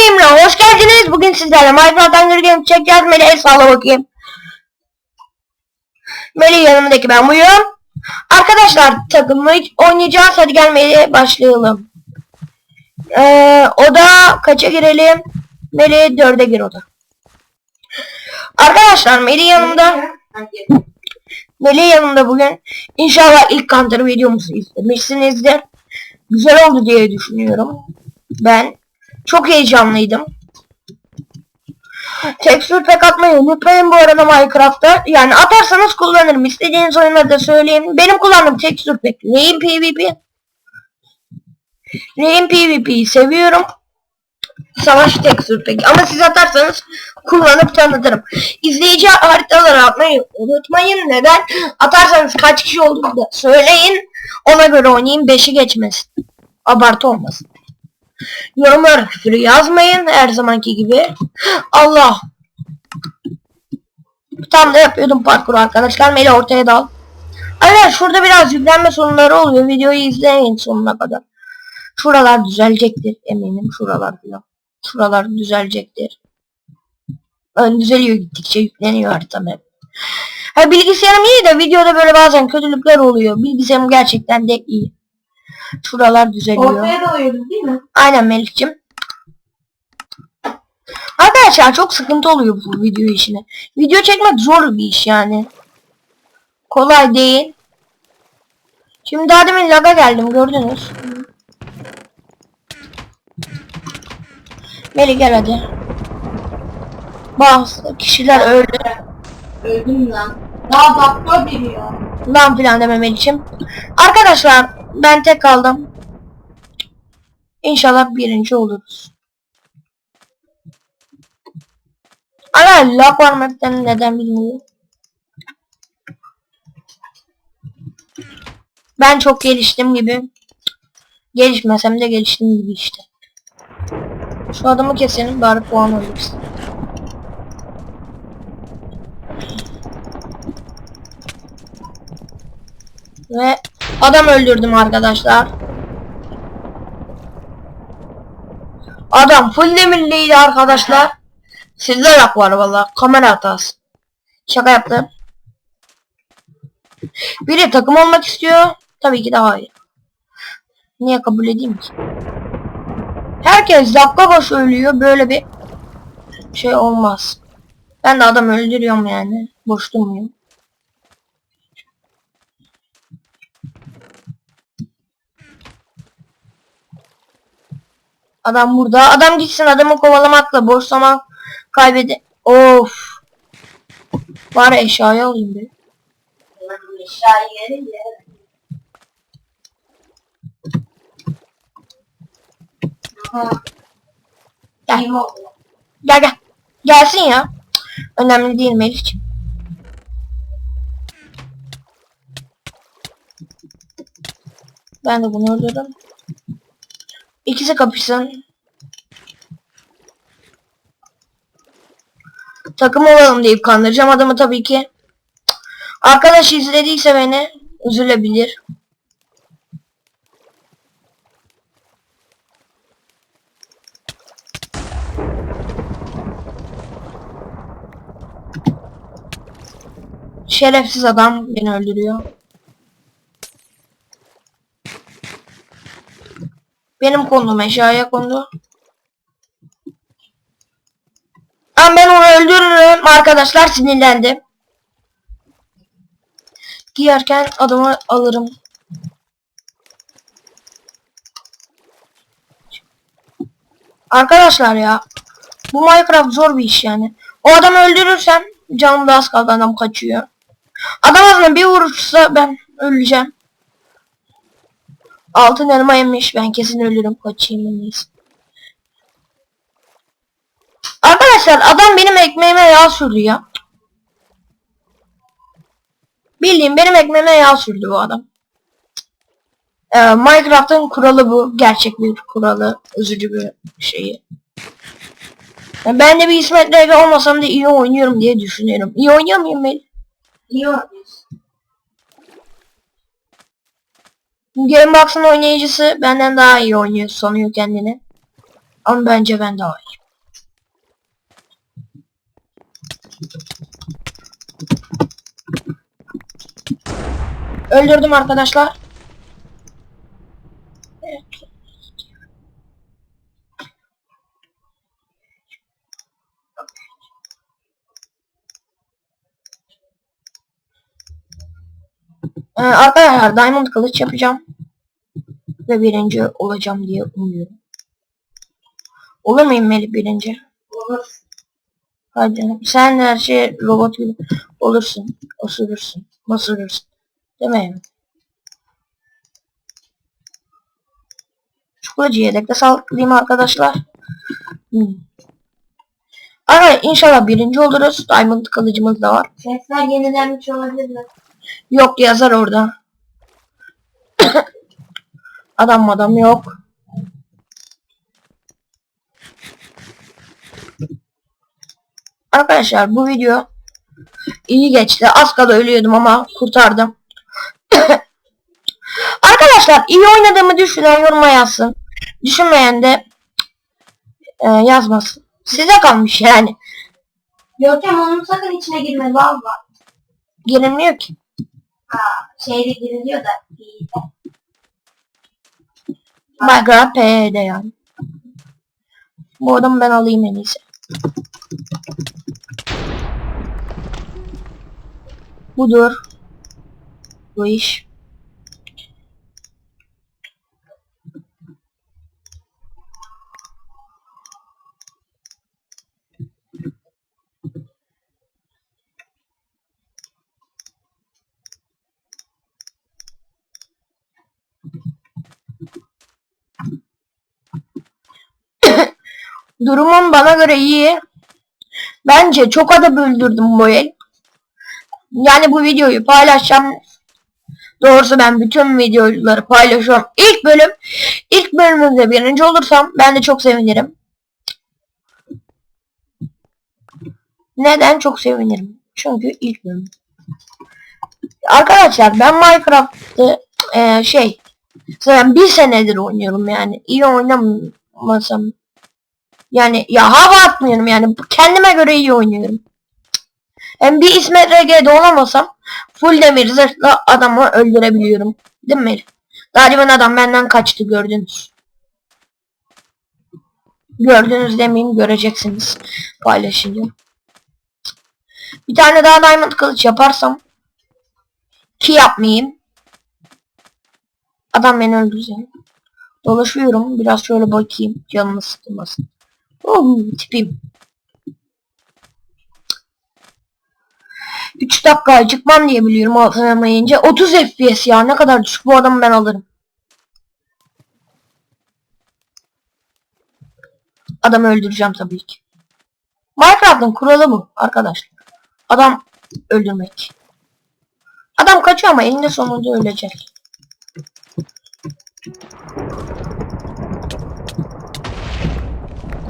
Gamer'a hoş geldiniz. Bugün sizlerle Minecraft Hunger Games çekeceğiz. Melih el salla bakayım. Melih yanımdaki ben buyum. Arkadaşlar takımı oynayacağız. Hadi gel Melih başlayalım. Ee, oda kaça girelim? Melih dörde gir oda. Arkadaşlar Melih yanımda. Melih yanımda bugün. İnşallah ilk Counter videomuzu izlemişsinizdir. Güzel oldu diye düşünüyorum. Ben çok heyecanlıydım. Tekstür pek atmayı unutmayın bu arada Minecraft'ta. Yani atarsanız kullanırım. İstediğiniz oyunları da söyleyin. Benim kullandığım tekstür pek. Rain PvP. Rain PvP'yi seviyorum. Savaş tekstür pek. Ama siz atarsanız kullanıp tanıtırım. İzleyici haritaları atmayı unutmayın. Neden? Atarsanız kaç kişi olduğunu da söyleyin. Ona göre oynayayım. 5'i geçmesin. Abartı olmasın. Yorumlara küfürü yazmayın her zamanki gibi. Allah. Tam da yapıyordum parkur arkadaşlar. Meli ortaya dal. Aynen şurada biraz yüklenme sorunları oluyor. Videoyu izleyin sonuna kadar. Şuralar düzelecektir eminim. Şuralar falan. Şuralar düzelecektir. Ön düzeliyor gittikçe yükleniyor haritam hep. Ha bilgisayarım iyi de videoda böyle bazen kötülükler oluyor. Bilgisayarım gerçekten de iyi. Şuralar düzeliyor. Ortaya dalıyordun değil mi? Aynen Melih'cim. Arkadaşlar çok sıkıntı oluyor bu video işine. Video çekmek zor bir iş yani. Kolay değil. Şimdi daha demin laga geldim gördünüz. Melih gel hadi. Bazı kişiler öldü. Öldüm lan. Daha biri ya. Lan filan deme Melih'cim. Arkadaşlar ben tek kaldım. İnşallah birinci oluruz. Ana lag var map'ten neden bilmiyorum. Ben çok geliştim gibi. Gelişmesem de geliştim gibi işte. Şu adamı keselim bari puan alırız. Ve adam öldürdüm arkadaşlar. Adam full demirliydi arkadaşlar. Sizde lak var valla. Kamera hatası. Şaka yaptım. Biri takım olmak istiyor. Tabii ki de hayır. Niye kabul edeyim ki? Herkes dakika başı ölüyor. Böyle bir şey olmaz. Ben de adam öldürüyorum yani. Boş durmuyorum. Adam burada. Adam gitsin adamı kovalamakla boş zaman kaybede. Of. Bari eşyayı alayım bir. Yer. Ha. Gel. Gel gel. Gelsin ya. Önemli değil Melih'ciğim. Ben de bunu öldürdüm. İkisi kapışsın. Takım olalım deyip kandıracağım adamı tabii ki. Arkadaş izlediyse beni üzülebilir. Şerefsiz adam beni öldürüyor. Benim konum eşyaya kondu. Ama ben onu öldürürüm arkadaşlar sinirlendim. Giyerken adamı alırım. Arkadaşlar ya bu Minecraft zor bir iş yani. O adamı öldürürsem canım da az kaldı adam kaçıyor. Adam aslında bir vurursa ben öleceğim. Altın elma yemiş. Ben kesin ölürüm. Kaçayım en. Arkadaşlar adam benim ekmeğime yağ sürdü ya. Bildiğim benim ekmeğime yağ sürdü bu adam. Ee, Minecraft'ın kuralı bu. Gerçek bir kuralı. Üzücü bir şeyi. Yani ben de bir İsmet Rege olmasam da iyi oynuyorum diye düşünüyorum. İyi oynuyor muyum Melih? İyi oynuyorsun. Gamebox'ın oynayıcısı benden daha iyi oynuyor sanıyor kendini. Ama bence ben daha iyi. Öldürdüm arkadaşlar. Ee, arkadaşlar Diamond kılıç yapacağım. Ve birinci olacağım diye umuyorum. Olur muyum Melih birinci? Olur. Hadi sen her şey robot gibi olursun. Osurursun. Masurursun. Değil mi? Kılıcı yedekte sağlıklıyım arkadaşlar. Hmm. Ara inşallah birinci oluruz. Diamond kılıcımız da var. Sesler yenilenmiş olabilir mi? Yok yazar orada. adam adam yok. Arkadaşlar bu video iyi geçti. Az kala ölüyordum ama kurtardım. Arkadaşlar iyi oynadığımı düşünen yoruma yazsın. Düşünmeyen de e, yazmasın. Size kalmış yani. Görkem onun sakın içine girme valla. Girilmiyor ki. Şeyde giriliyor da iyi de. Minecraft PE'de yani. Bu adamı ben alayım en iyisi. Budur. Bu iş. Durumum bana göre iyi. Bence çok adam öldürdüm bu el. Yani bu videoyu paylaşacağım. Doğrusu ben bütün videoları paylaşıyorum. İlk bölüm, ilk bölümümde birinci olursam ben de çok sevinirim. Neden çok sevinirim? Çünkü ilk bölüm. Arkadaşlar ben Minecraft'ı eee, şey zaten bir senedir oynuyorum yani. İyi oynamasam yani ya hava atmıyorum yani kendime göre iyi oynuyorum. Hem bir İsmet RG'de olamasam full demir zırhla adamı öldürebiliyorum. Değil mi? Daha demin adam benden kaçtı gördünüz. Gördünüz demeyeyim göreceksiniz paylaşınca. Bir tane daha diamond kılıç yaparsam ki yapmayayım. Adam beni öldürecek. Dolaşıyorum biraz şöyle bakayım canını sıkılmasın. Oh, tipim. 3 dakika çıkmam diye biliyorum atamayınca. 30 FPS ya ne kadar düşük bu adamı ben alırım. Adamı öldüreceğim tabii ki. Minecraft'ın kuralı bu arkadaşlar. Adam öldürmek. Adam kaçıyor ama eninde sonunda ölecek.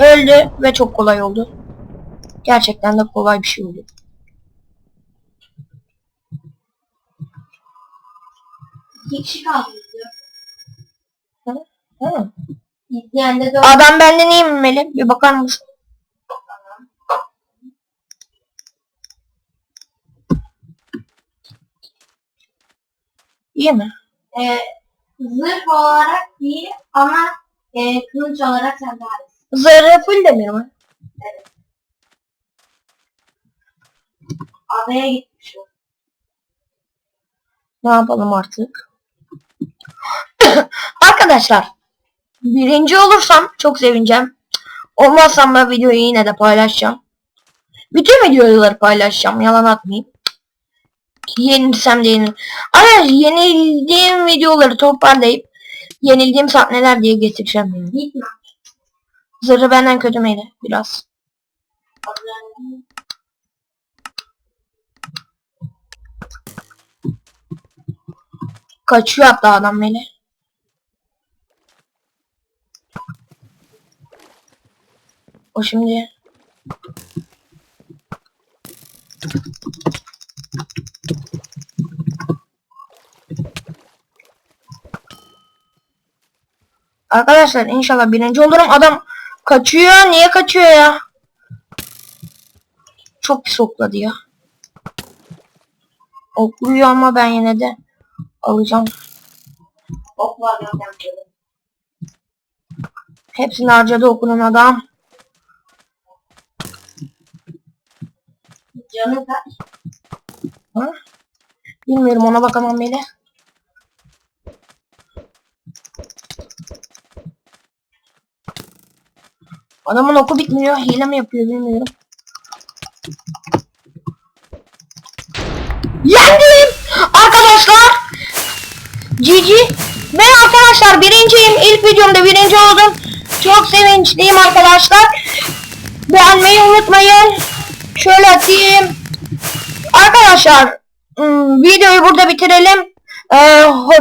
Öldü ve çok kolay oldu. Gerçekten de kolay bir şey oldu. Kişi kaldı. Hı. İzleyen de dört. Adam benden iyi mi Melih? Bir bakar mısın? İyi mi? Ee, zırh olarak iyi ama e, kılıç olarak sen daha Zırhı full demir mi? Adaya gitmiş. Ne yapalım artık? Arkadaşlar birinci olursam çok sevineceğim. Olmazsam da videoyu yine de paylaşacağım. Bütün videoları paylaşacağım. Yalan atmayayım. Yenilsem de yenil. Ama yenildiğim videoları toparlayıp yenildiğim sahneler diye getireceğim. Gitme. Zırhı benden kötü müydü? Biraz. Kaçıyor hatta adam beni. O şimdi Arkadaşlar inşallah birinci olurum. Adam Kaçıyor. Niye kaçıyor ya? Çok pis okladı ya. Okluyor ama ben yine de alacağım. Ok var zaten böyle. Hepsini harcadı okulun adam. Canı kaç? Ha? Bilmiyorum ona bakamam bile. Adamın oku bitmiyor. Hile mi yapıyor bilmiyorum. Yendim! Arkadaşlar! GG! Ben arkadaşlar birinciyim. İlk videomda birinci oldum. Çok sevinçliyim arkadaşlar. Beğenmeyi unutmayın. Şöyle atayım. Arkadaşlar ım, videoyu burada bitirelim. Ee,